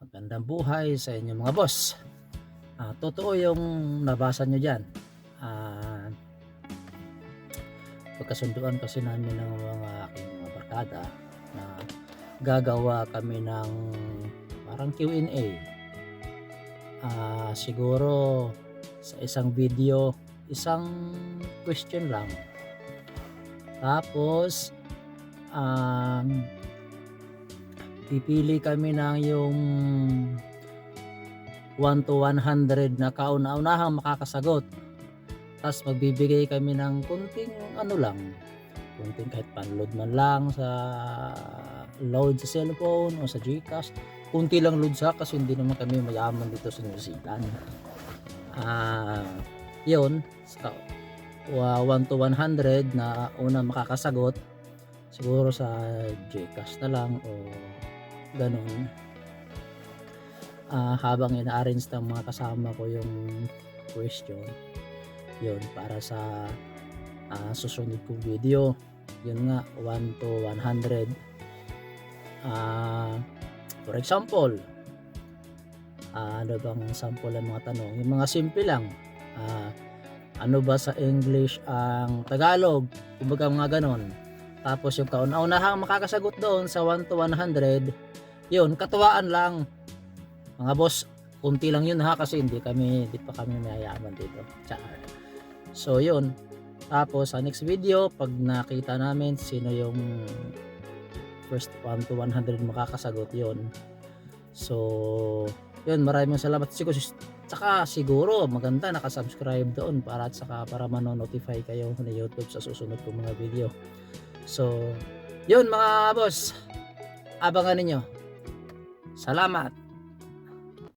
Magandang buhay sa inyo mga boss. Ah, totoo yung nabasa nyo dyan. Ah, pagkasunduan kasi namin ng mga aking mga barkada na gagawa kami ng parang Q&A. Ah, siguro sa isang video, isang question lang. Tapos, ang pipili kami ng yung 1 to 100 na kauna-unahang makakasagot. Tapos magbibigay kami ng kunting ano lang, kunting kahit panload man lang sa load sa cellphone o sa Gcash. Kunti lang load sa kasi hindi naman kami mayaman dito sa New Zealand. Ah, yun, sa wa- 1 to 100 na una makakasagot siguro sa Gcash na lang o ganun Ah, habang ina-arrange ng mga kasama ko yung question yun para sa ah, susunod kong video. Yun nga 1 to 100 Ah, for example ah, ano bang sample ng mga tanong? Yung mga simple lang. Ah, ano ba sa English ang Tagalog? Kumbaga mga ganon tapos yung kauna-unahang makakasagot doon sa 1 to 100 yun katuwaan lang. Mga boss kunti lang yun ha kasi hindi kami hindi pa kami mayayaman dito. Char. so yun. Tapos sa next video pag nakita namin sino yung first 1 to 100 makakasagot yun. So yun maraming salamat. Siguro Tsaka siguro maganda nakasubscribe doon para at saka para mano-notify kayo na YouTube sa susunod kong mga video. So, yun mga boss. Abangan ninyo. Salamat.